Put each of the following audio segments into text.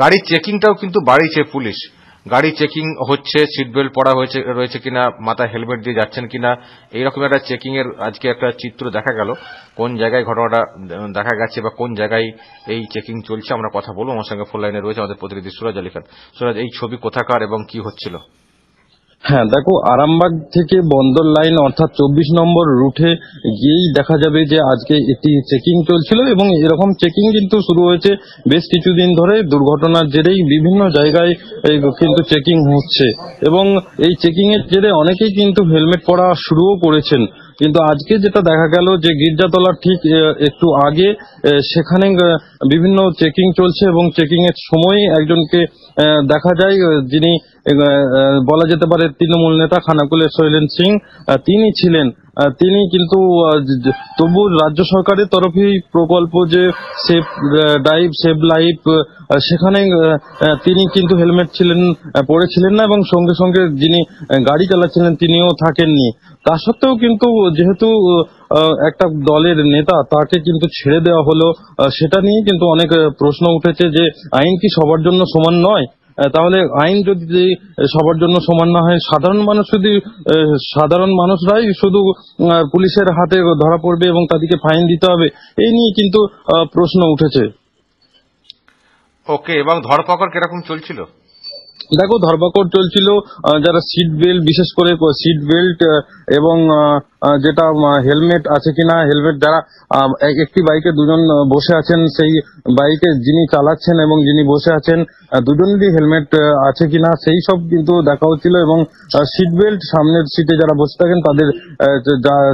গাড়ির চেকিংটাও কিন্তু বাড়িয়েছে পুলিশ। গাড়ি চেকিং হচ্ছে সিট বেল্ট পরা হয়েছে, রয়েছে কিনা, মাথায় হেলমেট দিয়ে যাচ্ছেন কিনা, এইরকম একটা চেকিং এর আজকে একটা চিত্র দেখা গেল। কোন জায়গায় ঘটনাটা দেখা গেছে বা কোন জায়গায় এই চেকিং চলছে, আমরা কথা বলব। আমার সঙ্গে ফোন লাইনে রয়েছে আমাদের প্রতিনিধি সুরাজ আলী খান। সুরাজ, এই ছবি কোথাকার এবং কি হচ্ছিল? হ্যাঁ দেখো, আরামবাগ থেকে বন্দর লাইন অর্থাৎ চব্বিশ নম্বর রুটে গিয়েই দেখা যাবে যে আজকে একটি চেকিং চলছিল এবং এরকম চেকিং কিন্তু শুরু হয়েছে বেশ কিছুদিন ধরে। দুর্ঘটনার জেরেই বিভিন্ন জায়গায় কিন্তু চেকিং হচ্ছে এবং এই চেকিং এর জেরে অনেকেই কিন্তু হেলমেট পরা শুরুও করেছেন। কিন্তু আজকে যেটা দেখা গেল যে গির্জাতলার ঠিক একটু আগে সেখানে বিভিন্ন চেকিং চলছে এবং চেকিং এর সময় একজনকে দেখা যায় যিনি বলা যেতে পারে তৃণমূল নেতা খানাকুলের শৈলেন সিং তিনি ছিলেন। তিনি কিন্তু তবু রাজ্য সরকারের তরফে প্রকল্প যে সেফ ড্রাইভ সেভ লাইফ সেখানে তিনি কিন্তু হেলমেট ছিলেন পরেছিলেন না এবং সঙ্গে সঙ্গে যিনি গাড়ি চালাচ্ছিলেন তিনিও থাকেননি। তা সত্ত্বেও কিন্তু যেহেতু একটা দলের নেতা তাকে কিন্তু ছেড়ে দেওয়া হলো সেটা নিয়ে কিন্তু অনেক প্রশ্ন উঠেছে যে আইন কি সবার জন্য সমান নয়? তাহলে আইন যদি সবার জন্য সমান না হয়, সাধারণ মানুষ যদি সাধারণ মানুষরাই শুধু পুলিশের হাতে ধরা পড়বে এবং তাদেরকে ফাইন দিতে হবে, এই নিয়ে কিন্তু প্রশ্ন উঠেছে। ওকে, এবং ধরপাকড় কীরকম চলছিল? দেখো ধরপাকড় চলছিল যারা সিট বেল্ট বিশেষ করে সিট বেল্ট এবং যেটা হেলমেট আছে কিনা হেলমেট যারা এক- একটি বাইকে দুজন বসে আছেন, সেই বাইকে যিনি চালাচ্ছেন এবং যিনি বসে আছেন দুজনেরই হেলমেট আছে কিনা, সেই সব কিন্তু দেখা হচ্ছিল এবং সিট বেল্ট সামনের সিটে যারা বসে থাকেন, তাদের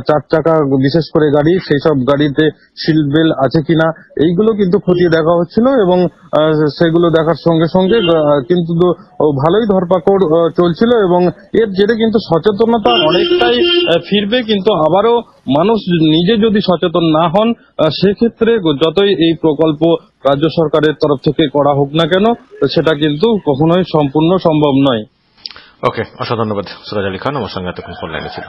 চার চাকা বিশেষ করে গাড়ি, সেই সব গাড়িতে সিট বেল্ট আছে কিনা, এইগুলো কিন্তু খতিয়ে দেখা হচ্ছিল এবং সেগুলো দেখার সঙ্গে সঙ্গে কিন্তু ভালোই ধরপাকড় চলছিল এবং এর জেরে কিন্তু সচেতনতা অনেকটাই ফিরবে, কিন্তু আবারও মানুষ নিজে যদি সচেতন না হন সেক্ষেত্রে যতই এই প্রকল্প রাজ্য সরকারের তরফ থেকে করা হোক না কেন, সেটা কিন্তু কখনোই সম্পূর্ণ সম্ভব নয়। ওকে অসংখ্য ধন্যবাদ, সুরাজ আলী খান, আমার সঙ্গে এতক্ষণ ফোন লাইনে ছিল।